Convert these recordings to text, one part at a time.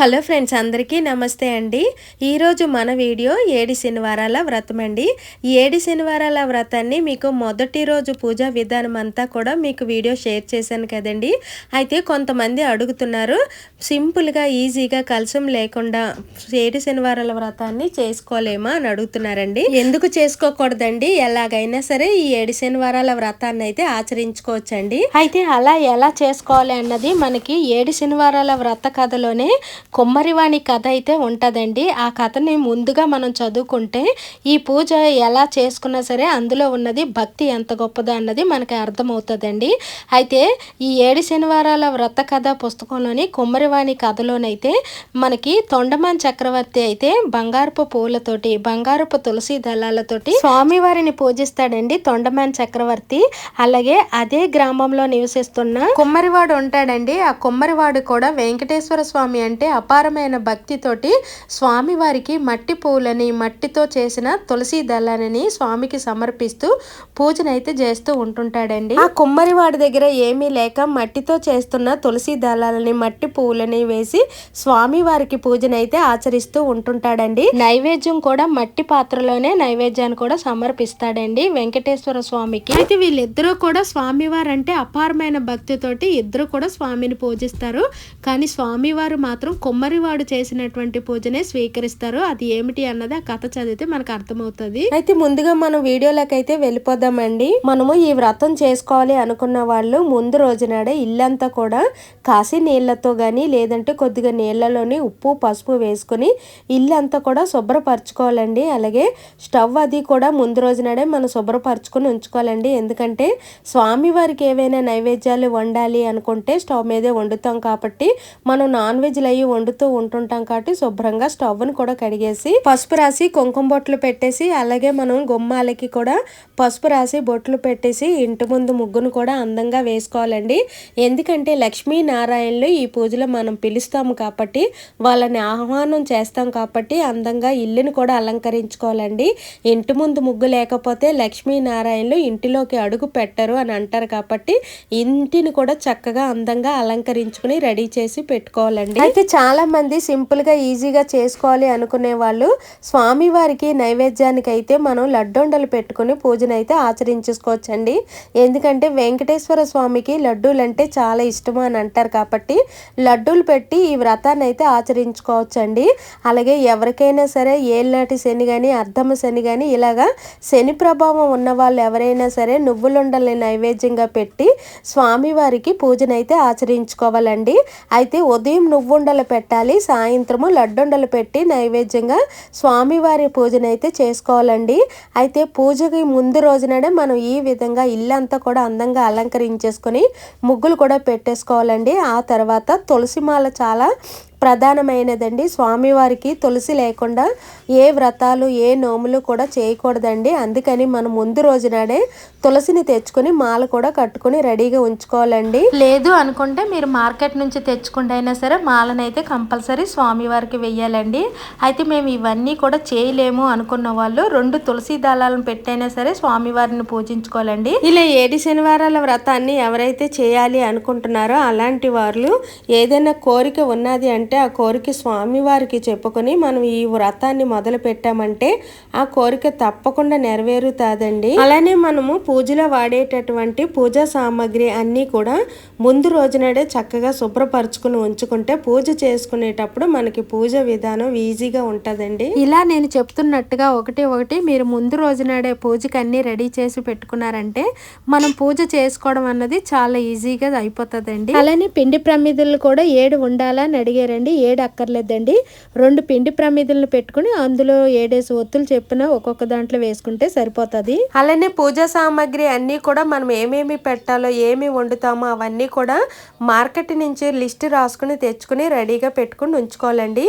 Hello friends అందరికీ నమస్తే అండి. ఈరోజు మన వీడియో ఏడి శనివారాల వ్రతం అండి. ఏడి శనివారాల వ్రతాన్ని మీకు మొదటి రోజు పూజా విధానం అంతా కూడా మీకు వీడియో షేర్ చేశాను కదండి. అయితే కొంతమంది అడుగుతున్నారు సింపుల్గా ఈజీగా కలసం లేకుండా ఏడి శనివారాల వ్రతాన్ని చేసుకోలేమా అని అడుగుతున్నారండి. ఎందుకు చేసుకోకూడదండి? ఎలాగైనా సరే ఈ ఏడు శనివారాల వ్రతాన్ని అయితే ఆచరించుకోవచ్చండి. అయితే అలా ఎలా చేసుకోవాలి అన్నది మనకి ఏడు శనివారాల వ్రత కథలోనే కొమ్మరివాణి కథ అయితే ఉంటుందండి. ఆ కథని ముందుగా మనం చదువుకుంటే ఈ పూజ ఎలా చేసుకున్నా సరే అందులో ఉన్నది భక్తి ఎంత గొప్పదో అన్నది మనకి అర్థమవుతుందండి. అయితే ఈ ఏడు శనివారాల వ్రత కథ పుస్తకంలోని కొమ్మరివాణి కథలోనైతే మనకి తొండమాన్ చక్రవర్తి అయితే బంగారపు పూలతోటి బంగారపు తులసి దళాలతోటి స్వామివారిని పూజిస్తాడండి తొండమాన్ చక్రవర్తి. అలాగే అదే గ్రామంలో నివసిస్తున్న కుమ్మరివాడు ఉంటాడండి. ఆ కుమ్మరివాడు కూడా వెంకటేశ్వర స్వామి అంటే అపారమైన భక్తితోటి స్వామివారికి మట్టి పూలని మట్టితో చేసిన తులసి దళాలని స్వామికి సమర్పిస్తూ పూజనైతే చేస్తూ ఉంటుంటాడండి. ఆ కుమ్మరివాడి దగ్గర ఏమీ లేక మట్టితో చేస్తున్న తులసి దళాలని మట్టి పువ్వులని వేసి స్వామివారికి పూజనైతే ఆచరిస్తూ ఉంటుంటాడండి. నైవేద్యం కూడా మట్టి పాత్రలోనే నైవేద్యాన్ని కూడా సమర్పిస్తాడండి వెంకటేశ్వర స్వామికి. అయితే వీళ్ళిద్దరూ కూడా స్వామివారు అంటే అపారమైన భక్తితోటి ఇద్దరు కూడా స్వామిని పూజిస్తారు. కానీ స్వామివారు మాత్రం కొమ్మరివాడు చేసినటువంటి పూజనే స్వీకరిస్తారు అది ఏమిటి అన్నది ఆ కథ చదివితే మనకు అర్థమవుతుంది. అయితే ముందుగా మనం వీడియోలోకి అయితే వెళ్ళిపోదామండి. మనము ఈ వ్రతం చేసుకోవాలి అనుకున్న వాళ్ళు ముందు రోజునాడే ఇల్లంతా కూడా కాసి నీళ్ళతో కానీ లేదంటే కొద్దిగా నీళ్ళలోని ఉప్పు పసుపు వేసుకుని ఇల్లంతా కూడా శుభ్రపరచుకోవాలండి. అలాగే స్టవ్ అది కూడా ముందు రోజునాడే మనం శుభ్రపరచుకొని ఉంచుకోవాలండి. ఎందుకంటే స్వామివారికి ఏవైనా నైవేద్యాలు వండాలి అనుకుంటే స్టవ్ మీదే వండుతాం కాబట్టి మనం నాన్ వెజ్లు అవి వండుతూ ఉంటుంటాం కాబట్టి శుభ్రంగా స్టవ్ని కూడా కడిగేసి పసుపు రాసి కుంకుమ బొట్లు పెట్టేసి అలాగే మనం గుమ్మాలకి కూడా పసుపు రాసి బొట్లు పెట్టేసి ఇంటి ముందు ముగ్గును కూడా అందంగా వేసుకోవాలండి. ఎందుకంటే లక్ష్మీ నారాయణలు ఈ పూజలో మనం పిలుస్తాము కాబట్టి వాళ్ళని ఆహ్వానం చేస్తాం కాబట్టి అందంగా ఇల్లుని కూడా అలంకరించుకోవాలండి. ఇంటి ముందు ముగ్గు లేకపోతే లక్ష్మీ నారాయణలు ఇంటిలోకి అడుగు పెట్టరు అని అంటారు కాబట్టి ఇంటిని కూడా చక్కగా అందంగా అలంకరించుకుని రెడీ చేసి పెట్టుకోవాలండి. అయితే చాలామంది సింపుల్గా ఈజీగా చేసుకోవాలి అనుకునే వాళ్ళు స్వామివారికి నైవేద్యానికి అయితే మనం లడ్డొండలు పెట్టుకుని పూజను అయితే ఆచరించుకోవచ్చండి. ఎందుకంటే వెంకటేశ్వర స్వామికి లడ్డూలు అంటే చాలా ఇష్టం అని అంటారు కాబట్టి లడ్డూలు పెట్టి ఈ వ్రతాన్ని అయితే ఆచరించుకోవచ్చండి. అలాగే ఎవరికైనా సరే ఏళ్ళనాటి శని కానీ అర్ధమ శని కానీ ఇలాగా శని ప్రభావం ఉన్న వాళ్ళు ఎవరైనా సరే నువ్వులుండల్ని నైవేద్యంగా పెట్టి స్వామివారికి పూజనైతే ఆచరించుకోవాలండి. అయితే ఉదయం నువ్వుండలు పెట్టాలి. సాయంత్రము లడ్డుండలు పెట్టి నైవేద్యంగా స్వామివారి పూజనైతే చేసుకోవాలండి. అయితే పూజకి ముందు రోజుననే మనం ఈ విధంగా ఇల్లంతా కూడా అందంగా అలంకరించేసుకొని ముగ్గులు కూడా పెట్టేసుకోవాలండి. ఆ తర్వాత తులసిమాల చాలా ప్రధానమైనదండి. స్వామివారికి తులసి లేకుండా ఏ వ్రతాలు ఏ నోములు కూడా చేయకూడదండి. అందుకని మనం ముందు రోజునాడే తులసిని తెచ్చుకొని మాల కూడా కట్టుకొని రెడీగా ఉంచుకోవాలండి. లేదు అనుకుంటే మీరు మార్కెట్ నుంచి తెచ్చుకుంటే అయినా సరే మాలనైతే కంపల్సరీ స్వామివారికి వెయ్యాలండి. అయితే మేము ఇవన్నీ కూడా చేయలేము అనుకున్న వాళ్ళు రెండు తులసి దళాలను పెట్టైనా సరే స్వామివారిని పూజించుకోవాలండి. ఇలా ఏడు శనివారాల వ్రతాన్ని ఎవరైతే చేయాలి అనుకుంటున్నారో అలాంటి వాళ్ళు ఏదైనా కోరిక ఉన్నది అంటే అంటే ఆ కోరిక స్వామివారికి చెప్పుకొని మనం ఈ వ్రతాన్ని మొదలు పెట్టామంటే ఆ కోరిక తప్పకుండా నెరవేరుతాదండి. అలానే మనము పూజలో వాడేటటువంటి పూజా సామాగ్రి అన్నీ కూడా ముందు రోజునాడే చక్కగా శుభ్రపరచుకుని ఉంచుకుంటే పూజ చేసుకునేటప్పుడు మనకి పూజ విధానం ఈజీగా ఉంటుందండి. ఇలా నేను చెప్తున్నట్టుగా ఒకటి ఒకటి మీరు ముందు రోజునాడే పూజకి అన్ని రెడీ చేసి పెట్టుకున్నారంటే మనం పూజ చేసుకోవడం అన్నది చాలా ఈజీగా అయిపోతుందండి. అలానే పిండి ప్రమిదులు కూడా ఏడు ఉండాలని అడిగారండి. అండి ఏడు అక్కర్లేదండి రెండు పిండి ప్రమిదలను పెట్టుకుని అందులో ఏడేసి ఒత్తులు చెప్పిన ఒక్కొక్క దాంట్లో వేసుకుంటే సరిపోతుంది. అలానే పూజా సామాగ్రి అన్నీ కూడా మనం ఏమేమి పెట్టాలో ఏమి వండుతామో అవన్నీ కూడా మార్కెట్ నుంచి లిస్ట్ రాసుకుని తెచ్చుకుని రెడీగా పెట్టుకుని ఉంచుకోవాలండి.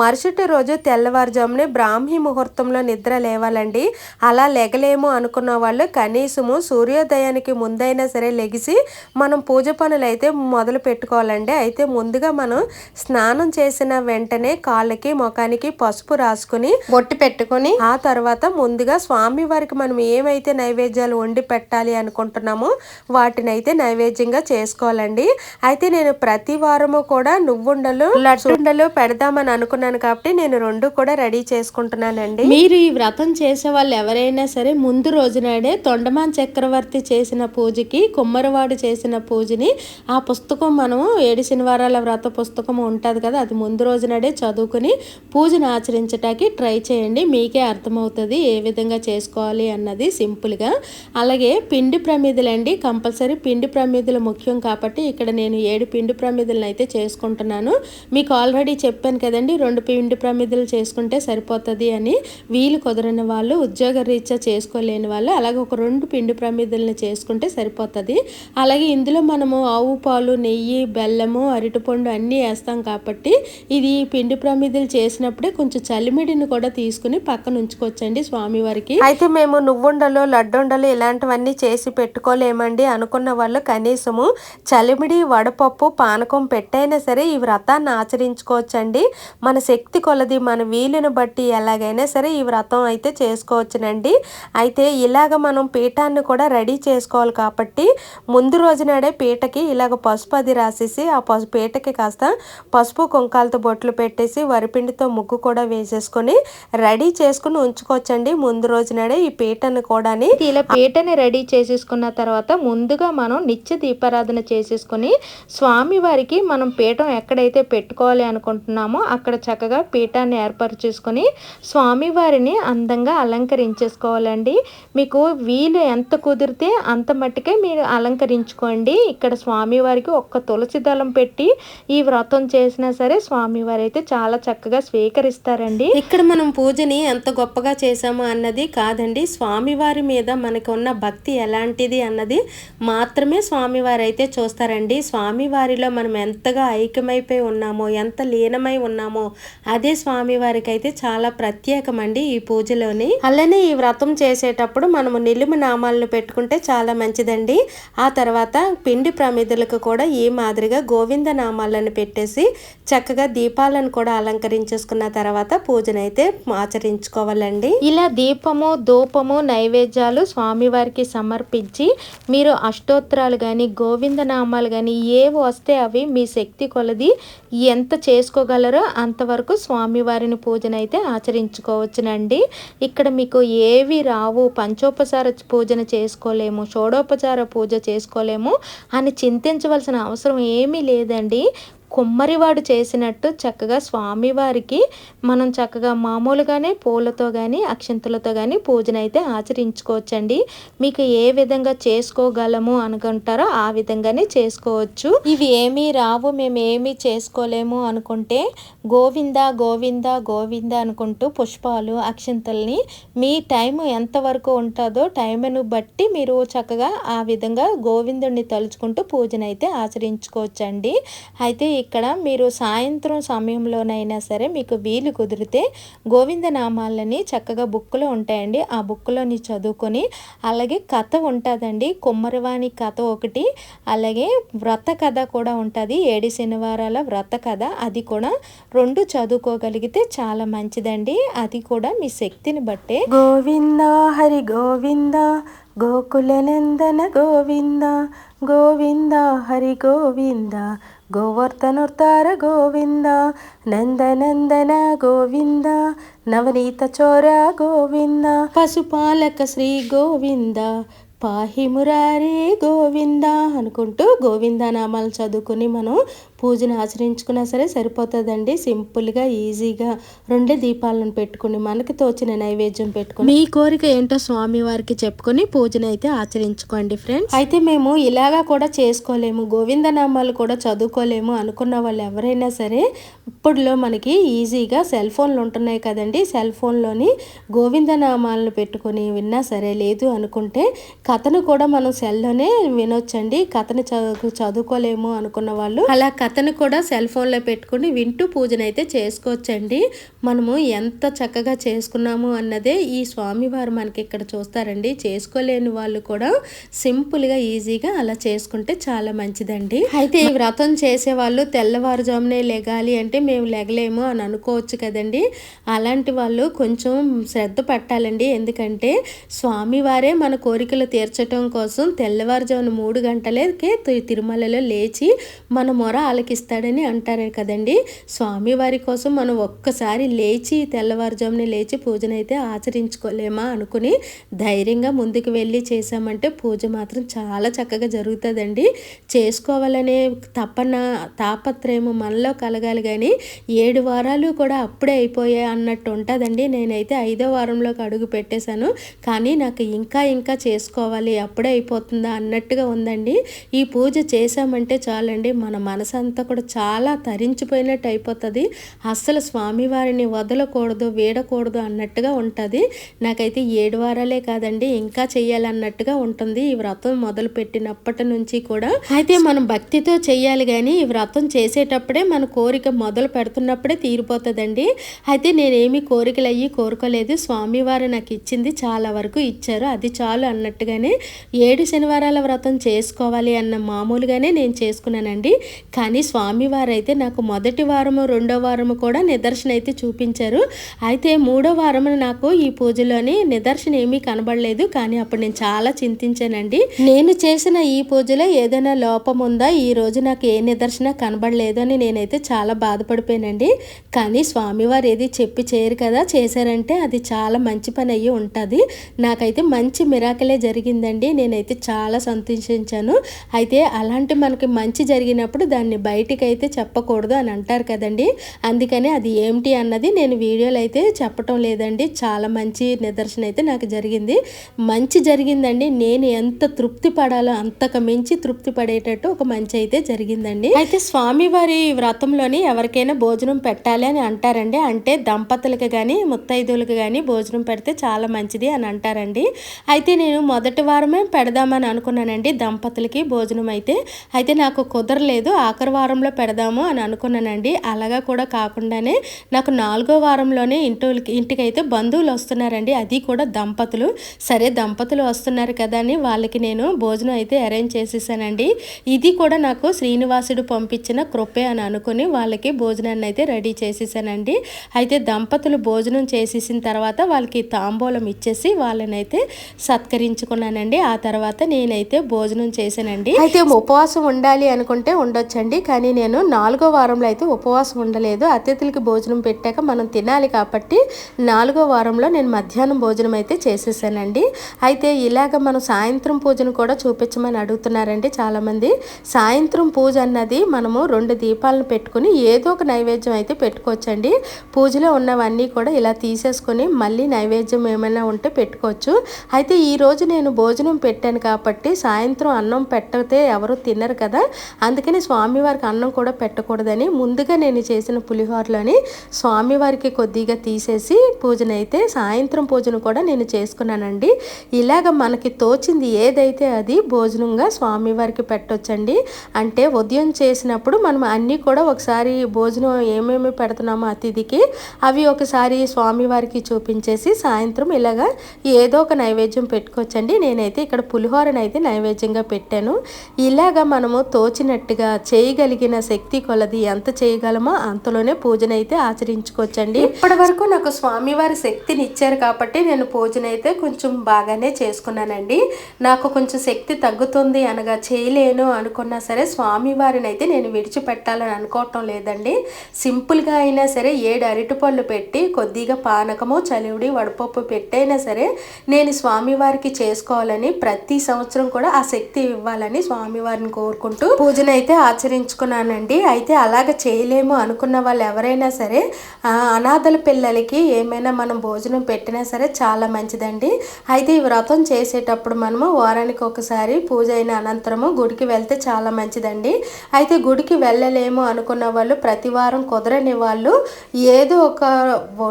మరుసటి రోజు తెల్లవారుజామునే బ్రాహ్మీ ముహూర్తంలో నిద్ర లేవాలండి. అలా లెగలేము అనుకున్న వాళ్ళు కనీసము సూర్యోదయానికి ముందైనా సరే లెగిసి మనం పూజ పనులు అయితే మొదలు పెట్టుకోవాలండి. అయితే ముందుగా మనం స్నానం స్నానం చేసిన వెంటనే కాళ్ళకి ముఖానికి పసుపు రాసుకుని బొట్టు పెట్టుకుని ఆ తర్వాత ముందుగా స్వామి వారికి మనం ఏమైతే నైవేద్యాలు వండి పెట్టాలి అనుకుంటున్నామో వాటిని అయితే నైవేద్యంగా చేసుకోవాలండి. అయితే నేను ప్రతి వారము కూడా నువ్వుండలు లడ్డుండలు పెడదామని అనుకున్నాను కాబట్టి నేను రెండు కూడా రెడీ చేసుకుంటున్నానండి. మీరు ఈ వ్రతం చేసే వాళ్ళు ఎవరైనా సరే ముందు రోజు నాడే తొండమాన్ చక్రవర్తి చేసిన పూజకి కుమ్మరవాడు చేసిన పూజని ఆ పుస్తకం మనము ఏడు శనివారాల వ్రత పుస్తకం ఉంటుంది కదా అది ముందు రోజునడే చదువుకుని పూజను ఆచరించటానికి ట్రై చేయండి. మీకే అర్థమవుతుంది ఏ విధంగా చేసుకోవాలి అన్నది సింపుల్గా. అలాగే పిండి ప్రమిదలు అండి కంపల్సరీ పిండి ప్రమిదలు ముఖ్యం కాబట్టి ఇక్కడ నేను ఏడు పిండి ప్రమిదలను అయితే చేసుకుంటున్నాను. మీకు ఆల్రెడీ చెప్పాను కదండి రెండు పిండి ప్రమిదలు చేసుకుంటే సరిపోతుంది అని. వీలు కుదరని వాళ్ళు ఉద్యోగ రీత్యా చేసుకోలేని వాళ్ళు అలాగే ఒక రెండు పిండి ప్రమిదలను చేసుకుంటే సరిపోతుంది. అలాగే ఇందులో మనము ఆవు పాలు నెయ్యి బెల్లము అరటిపండు అన్నీ వేస్తాం కాబట్టి ఇది పిండి ప్రమిదలు చేసినప్పుడే కొంచెం చలిమిడిని కూడా తీసుకుని పక్కన ఉంచుకోవచ్చండి స్వామివారికి. అయితే మేము నువ్వుండలు లడ్డుండలు ఇలాంటివన్నీ చేసి పెట్టుకోలేమండి అనుకున్న వాళ్ళు కనీసము చలిమిడి వడపప్పు పానకం పెట్టైనా సరే ఈ వ్రతాన్ని ఆచరించుకోవచ్చండి. మన శక్తి కొలది మన వీలుని బట్టి ఎలాగైనా సరే ఈ వ్రతం అయితే చేసుకోవచ్చునండి. అయితే ఇలాగ మనం పీఠాన్ని కూడా రెడీ చేసుకోవాలి కాబట్టి ముందు రోజు నాడే పీటకి ఇలాగ పసుపు అది రాసేసి ఆ పసుపు పీటకి కాస్త పసుపు కుంకాలతో బొట్లు పెట్టేసి వరిపిండితో ముగ్గు కూడా వేసేసుకొని రెడీ చేసుకుని ఉంచుకోవచ్చండి. ముందు రోజు నాడే ఈ పీటను కూడా ఇలా పీటని రెడీ చేసేసుకున్న తర్వాత ముందుగా మనం నిత్య దీపారాధన చేసేసుకొని స్వామి వారికి మనం పీఠం ఎక్కడైతే పెట్టుకోవాలి అనుకుంటున్నామో అక్కడ చక్కగా పీఠాన్ని ఏర్పాటు చేసుకొని స్వామివారిని అందంగా అలంకరించేసుకోవాలండి. మీకు వీలు ఎంత కుదిరితే అంత మట్టుకే మీరు అలంకరించుకోండి. ఇక్కడ స్వామివారికి ఒక్క తులసి దళం పెట్టి ఈ వ్రతం చేసిన సరే స్వామివారు అయితే చాలా చక్కగా స్వీకరిస్తారండి. ఇక్కడ మనం పూజని ఎంత గొప్పగా చేసాము అన్నది కాదండి. స్వామివారి మీద మనకు ఉన్న భక్తి ఎలాంటిది అన్నది మాత్రమే స్వామివారు అయితే చూస్తారండి. స్వామివారిలో మనం ఎంతగా ఐక్యమైపోయి ఉన్నామో ఎంత లీనమై ఉన్నామో అదే స్వామివారికి అయితే చాలా ప్రత్యేకమండి ఈ పూజలోని. అలానే ఈ వ్రతం చేసేటప్పుడు మనము నిలుము నామాలను పెట్టుకుంటే చాలా మంచిదండి. ఆ తర్వాత పిండి ప్రమిదలకు కూడా ఈ మాదిరిగా గోవింద నామాలను పెట్టేసి చక్కగా దీపాలను కూడా అలంకరించేసుకున్న తర్వాత పూజనైతే ఆచరించుకోవాలండి. ఇలా దీపము ధూపము నైవేద్యాలు స్వామివారికి సమర్పించి మీరు అష్టోత్తరాలు కానీ గోవింద నామాలు కానీ ఏవి వస్తే అవి మీ శక్తి కొలది ఎంత చేసుకోగలరో అంతవరకు స్వామివారిని పూజనైతే ఆచరించుకోవచ్చునండి. ఇక్కడ మీకు ఏవి రావు పంచోపచార పూజన చేసుకోలేము షోడోపచార పూజ చేసుకోలేము అని చింతించవలసిన అవసరం ఏమీ లేదండి. కుమ్మరివాడు చేసినట్టు చక్కగా స్వామివారికి మనం చక్కగా మామూలుగానే పూలతో కానీ అక్షంతులతో కానీ పూజన అయితే ఆచరించుకోవచ్చండి. మీకు ఏ విధంగా చేసుకోగలము అనుకుంటారో ఆ విధంగానే చేసుకోవచ్చు. ఇవి ఏమీ రావు మేము ఏమీ చేసుకోలేము అనుకుంటే గోవింద గోవింద గోవింద అనుకుంటూ పుష్పాలు అక్షంతల్ని మీ టైం ఎంతవరకు ఉంటుందో టైంను బట్టి మీరు చక్కగా ఆ విధంగా గోవిందుడిని తలుచుకుంటూ పూజనైతే ఆచరించుకోవచ్చండి. అయితే ఇక్కడ మీరు సాయంత్రం సమయంలోనైనా సరే మీకు వీలు కుదిరితే గోవింద నామాలని చక్కగా బుక్లో ఉంటాయండి. ఆ బుక్లోని చదువుకొని అలాగే కథ ఉంటుందండి. కుమ్మరివాణి కథ ఒకటి అలాగే వ్రత కథ కూడా ఉంటుంది. ఏడు శనివారాల వ్రత కథ అది కూడా రెండు చదువుకోగలిగితే చాలా మంచిదండి. అది కూడా మీ శక్తిని బట్టే. గోవింద హరి గోవింద గోకులనందన గోవింద గోవింద హరి గోవింద గోవర్ధనుర్తార గోవింద నందనందన గోవింద నవనీత చోర గోవింద పశుపాలక శ్రీ గోవింద పాహి మురారే గోవింద అనుకుంటూ గోవింద నామాలు చదువుకుని మనం పూజను ఆచరించుకున్నా సరే సరిపోతుందండి. సింపుల్గా ఈజీగా రెండే దీపాలను పెట్టుకుని మనకి తోచిన నైవేద్యం పెట్టుకుని. మీ కోరిక ఏంటో స్వామి వారికి చెప్పుకొని పూజను అయితే ఆచరించుకోండి ఫ్రెండ్స్. అయితే మేము ఇలాగా కూడా చేసుకోలేము. గోవింద నామాలు కూడా చదువుకోలేము అనుకున్న వాళ్ళు ఎవరైనా సరే ఇప్పుడులో మనకి ఈజీగా సెల్ ఫోన్లు ఉంటున్నాయి కదండి. సెల్ ఫోన్లోని గోవిందనామాలను పెట్టుకొని విన్నా సరే లేదు అనుకుంటే కథను కూడా మనం సెల్లోనే వినొచ్చండి. కథను చదువు చదువుకోలేము అనుకున్న వాళ్ళు. అలా కథను కూడా సెల్ ఫోన్లో పెట్టుకుని వింటూ పూజనైతే చేసుకోవచ్చండి. మనము ఎంత చక్కగా చేసుకున్నాము అన్నదే ఈ స్వామివారు మనకి ఇక్కడ చూస్తారండి. చేసుకోలేని వాళ్ళు కూడా సింపుల్గా ఈజీగా అలా చేసుకుంటే చాలా మంచిదండి. అయితే ఈ వ్రతం చేసే వాళ్ళు తెల్లవారుజామునే లెగాలి అంటే మేము లెగలేము అని అనుకోవచ్చు కదండి. అలాంటి వాళ్ళు కొంచెం శ్రద్ధ పట్టాలండి. ఎందుకంటే స్వామివారే మన కోరికలు తీర్చడం కోసం తెల్లవారుజామున మూడు గంటలకే తిరుమలలో లేచి మన మొర ఇస్తాడని అంటారు కదండి. స్వామివారి కోసం మనం ఒక్కసారి లేచి తెల్లవారుజామున లేచి పూజనైతే ఆచరించుకోలేమా అనుకుని ధైర్యంగా ముందుకు వెళ్ళి చేసామంటే పూజ మాత్రం చాలా చక్కగా జరుగుతుందండి. చేసుకోవాలనే తపన తాపత్రయము మనలో కలగాలి కానీ ఏడు వారాలు కూడా అప్పుడే అయిపోయాయి అన్నట్టు ఉంటుందండి. నేనైతే ఐదో వారంలోకి అడుగు పెట్టేశాను. కానీ నాకు ఇంకా ఇంకా చేసుకోవాలి అప్పుడే అయిపోతుందా అన్నట్టుగా ఉందండి. ఈ పూజ చేశామంటే చాలండి మన మనసంతా కూడా చాలా తరించిపోయినట్టు అయిపోతుంది. అస్సలు స్వామివారిని వదలకూడదు వేడకూడదు అన్నట్టుగా ఉంటుంది. నాకైతే ఏడు వారాలే కాదండి ఇంకా చెయ్యాలన్నట్టుగా ఉంటుంది. ఈ వ్రతం మొదలు పెట్టినప్పటి నుంచి కూడా. అయితే మనం భక్తితో చెయ్యాలి కానీ ఈ వ్రతం చేసేటప్పుడే మన కోరిక మొదలు పెడుతున్నప్పుడే తీరిపోతుందండి. అయితే నేనేమి కోరికలు అయ్యి కోరుకోలేదు. స్వామివారు నాకు ఇచ్చింది చాలా వరకు ఇచ్చారు. అది చాలు అన్నట్టుగానే ఏడు శనివారాల వ్రతం చేసుకోవాలి అన్న మామూలుగానే నేను చేసుకున్నానండి. కానీ స్వామివారు అయితే నాకు మొదటి వారము రెండో వారము కూడా నిదర్శన అయితే చూపించారు. అయితే మూడో వారం నాకు ఈ పూజలోని నిదర్శన ఏమీ కనబడలేదు. కానీ అప్పుడు నేను చాలా చింతించానండి. నేను చేసిన ఈ పూజలో ఏదైనా లోపం ఉందా? ఈ రోజు నాకు ఏ నిదర్శన కనబడలేదు అని నేనైతే చాలా బాధపడిపోయానండి. కానీ స్వామివారు ఏది చెప్పి చేయరు కదా? చేశారంటే అది చాలా మంచి పని అయ్యి ఉంటుంది. నాకైతే మంచి మిరాకలే జరిగిందండి. నేనైతే చాలా సంతోషించాను. అయితే అలాంటి మనకి మంచి జరిగినప్పుడు దాన్ని బయటికి అయితే చెప్పకూడదు అని అంటారు కదండి. అందుకని అది ఏమిటి అన్నది నేను వీడియోలో అయితే చెప్పటం లేదండి. చాలా మంచి నిదర్శన అయితే నాకు జరిగింది. మంచి జరిగిందండి. నేను ఎంత తృప్తి పడాలో అంతకు మించి తృప్తి పడేటట్టు ఒక మంచి అయితే జరిగిందండి. అయితే స్వామివారి వ్రతంలోని ఎవరికైనా భోజనం పెట్టాలి అని అంటారండి. అంటే దంపతులకు కానీ ముత్తైదువులకు కానీ భోజనం పెడితే చాలా మంచిది అని అంటారండి. అయితే నేను మొదటి వారమే పెడదామని అనుకున్నానండి దంపతులకి భోజనం అయితే. అయితే నాకు కుదరలేదు. ఆఖరి వారంలో పెడదాము అని అనుకున్నానండి. అలాగా కూడా కాకుండానే నాకు నాలుగో వారంలోనే ఇంటికి ఇంటికైతే బంధువులు వస్తున్నారండి. అది కూడా దంపతులు. సరే దంపతులు వస్తున్నారు కదా అని వాళ్ళకి నేను భోజనం అయితే అరేంజ్ చేసేసానండి. ఇది కూడా నాకు శ్రీనివాసుడు పంపించిన కృపే అని అనుకుని వాళ్ళకి భోజనాన్ని అయితే రెడీ చేసేసానండి. అయితే దంపతులు భోజనం చేసేసిన తర్వాత వాళ్ళకి తాంబూలం ఇచ్చేసి వాళ్ళనైతే సత్కరించుకున్నానండి. ఆ తర్వాత నేనైతే భోజనం చేశానండి. అయితే ఉపవాసం ఉండాలి అనుకుంటే ఉండొచ్చండి. కానీ నేను నాలుగో వారంలో అయితే ఉపవాసం ఉండలేదు. అతిథులకి భోజనం పెట్టాక మనం తినాలి కాబట్టి నాలుగో వారంలో నేను మధ్యాహ్నం భోజనం అయితే చేసేసానండి. అయితే ఇలాగ మనం సాయంత్రం పూజను కూడా చూపించమని అడుగుతున్నారండి చాలామంది. సాయంత్రం పూజ అన్నది మనము రెండు దీపాలను పెట్టుకుని ఏదో ఒక నైవేద్యం అయితే పెట్టుకోవచ్చండి. పూజలో ఉన్నవన్నీ కూడా ఇలా తీసేసుకొని మళ్ళీ నైవేద్యం ఏమైనా ఉంటే పెట్టుకోవచ్చు. అయితే ఈరోజు నేను భోజనం పెట్టాను కాబట్టి సాయంత్రం అన్నం పెట్టతే ఎవరు తినరు కదా. అందుకని స్వామివారికి అన్నం కూడా పెట్టకూడదని ముందుగా నేను చేసిన పులిహోరలోని స్వామివారికి కొద్దిగా తీసేసి పూజనైతే సాయంత్రం పూజను కూడా నేను చేసుకున్నానండి. ఇలాగ మనకి తోచింది ఏదైతే అది భోజనంగా స్వామివారికి పెట్టొచ్చండి. అంటే ఉదయం చేసినప్పుడు మనం అన్నీ కూడా ఒకసారి భోజనం ఏమేమి పెడుతున్నామో అతిథికి అవి ఒకసారి స్వామివారికి చూపించేసి సాయంత్రం ఇలాగా ఏదో ఒక నైవేద్యం పెట్టుకోవచ్చండి. నేనైతే ఇక్కడ పులిహోరనైతే నైవేద్యంగా పెట్టాను. ఇలాగ మనము తోచినట్టుగా చేయి చేయగలిగిన శక్తి కొలది. ఎంత చేయగలమో అంతలోనే పూజనైతే ఆచరించుకోవచ్చండి. ఇప్పటి వరకు నాకు స్వామివారి శక్తిని ఇచ్చారు కాబట్టి నేను పూజనైతే కొంచెం బాగానే చేసుకున్నానండి. నాకు కొంచెం శక్తి తగ్గుతుంది అనగా చేయలేను అనుకున్నా సరే స్వామివారిని అయితే నేను విడిచిపెట్టాలని అనుకోవటం లేదండి. సింపుల్గా అయినా సరే ఏడు అరటిపళ్ళు పెట్టి కొద్దిగా పానకము చలివిడి వడపప్పు పెట్టైనా సరే నేను స్వామివారికి చేసుకోవాలని ప్రతి సంవత్సరం కూడా ఆ శక్తి ఇవ్వాలని స్వామివారిని కోరుకుంటూ పూజనైతే ఆచరించుకున్నానండి అయితే అలాగ చేయలేము అనుకున్న వాళ్ళు ఎవరైనా సరే అనాథల పిల్లలకి ఏమైనా మనం భోజనం పెట్టినా సరే చాలా మంచిదండి. అయితే ఈ వ్రతం చేసేటప్పుడు మనము వారానికి ఒకసారి పూజ అయిన అనంతరము గుడికి వెళ్తే చాలా మంచిదండి. అయితే గుడికి వెళ్ళలేము అనుకున్న వాళ్ళు ప్రతి వారం కుదరని వాళ్ళు ఏదో ఒక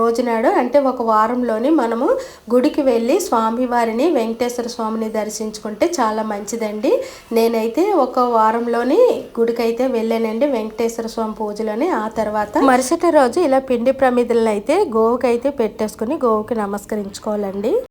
రోజునాడు అంటే ఒక వారంలోని మనము గుడికి వెళ్ళి స్వామివారిని వెంకటేశ్వర స్వామిని దర్శించుకుంటే చాలా మంచిదండి. నేనైతే ఒక వారంలోని గుడికి అయితే వెళ్ళానండి వెంకటేశ్వర స్వామి పూజలని. ఆ తర్వాత మరుసటి రోజు ఇలా పిండి ప్రమిదలను అయితే గోవుకి అయితే పెట్టేసుకుని గోవుకి నమస్కరించుకోవాలండి.